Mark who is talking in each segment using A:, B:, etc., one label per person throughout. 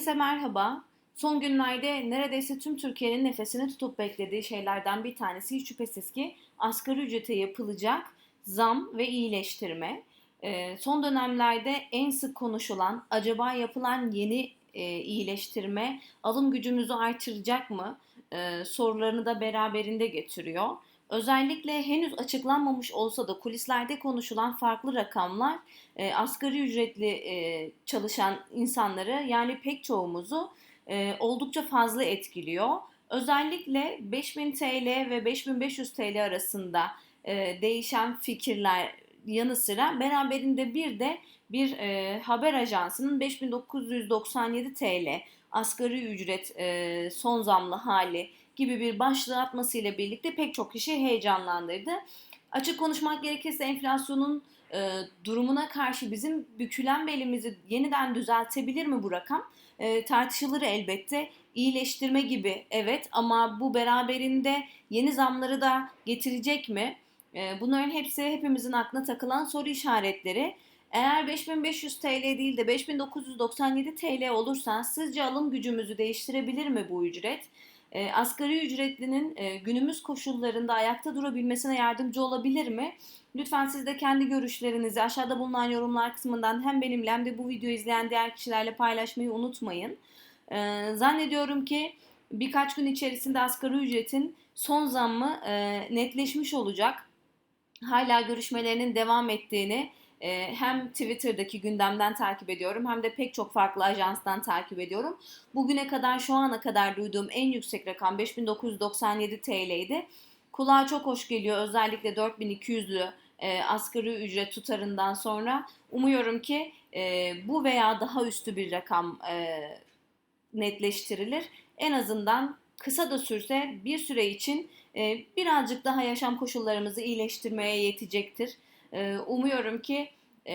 A: Herkese merhaba. Son günlerde neredeyse tüm Türkiye'nin nefesini tutup beklediği şeylerden bir tanesi hiç şüphesiz ki asgari ücrete yapılacak zam ve iyileştirme. Ee, son dönemlerde en sık konuşulan acaba yapılan yeni e, iyileştirme alım gücümüzü artıracak mı Ee, sorularını da beraberinde getiriyor. Özellikle henüz açıklanmamış olsa da kulislerde konuşulan farklı rakamlar e, asgari ücretli e, çalışan insanları yani pek çoğumuzu e, oldukça fazla etkiliyor. Özellikle 5000 TL ve 5500 TL arasında e, değişen fikirler yanı sıra beraberinde bir de bir e, haber ajansının 5997 TL asgari ücret e, son zamlı hali gibi bir başlığı atmasıyla birlikte pek çok kişi heyecanlandırdı. Açık konuşmak gerekirse enflasyonun e, durumuna karşı bizim bükülen belimizi yeniden düzeltebilir mi bu rakam? E, tartışılır elbette. İyileştirme gibi evet ama bu beraberinde yeni zamları da getirecek mi? E, bunların hepsi hepimizin aklına takılan soru işaretleri. Eğer 5500 TL değil de 5997 TL olursa sizce alım gücümüzü değiştirebilir mi bu ücret? E, asgari ücretlinin e, günümüz koşullarında ayakta durabilmesine yardımcı olabilir mi? Lütfen siz de kendi görüşlerinizi aşağıda bulunan yorumlar kısmından hem benimle hem de bu videoyu izleyen diğer kişilerle paylaşmayı unutmayın. E, zannediyorum ki birkaç gün içerisinde asgari ücretin son zammı e, netleşmiş olacak. Hala görüşmelerinin devam ettiğini e, hem Twitter'daki gündemden takip ediyorum hem de pek çok farklı ajanstan takip ediyorum. Bugüne kadar şu ana kadar duyduğum en yüksek rakam 5997 TL'ydi. Kulağa çok hoş geliyor özellikle 4200'lü e, asgari ücret tutarından sonra. Umuyorum ki e, bu veya daha üstü bir rakam e, netleştirilir. En azından kısa da sürse bir süre için e, birazcık daha yaşam koşullarımızı iyileştirmeye yetecektir. E, umuyorum ki e,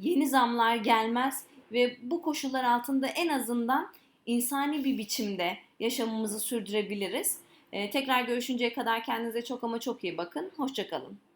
A: yeni zamlar gelmez ve bu koşullar altında en azından insani bir biçimde yaşamımızı sürdürebiliriz. E, tekrar görüşünceye kadar kendinize çok ama çok iyi bakın. Hoşçakalın.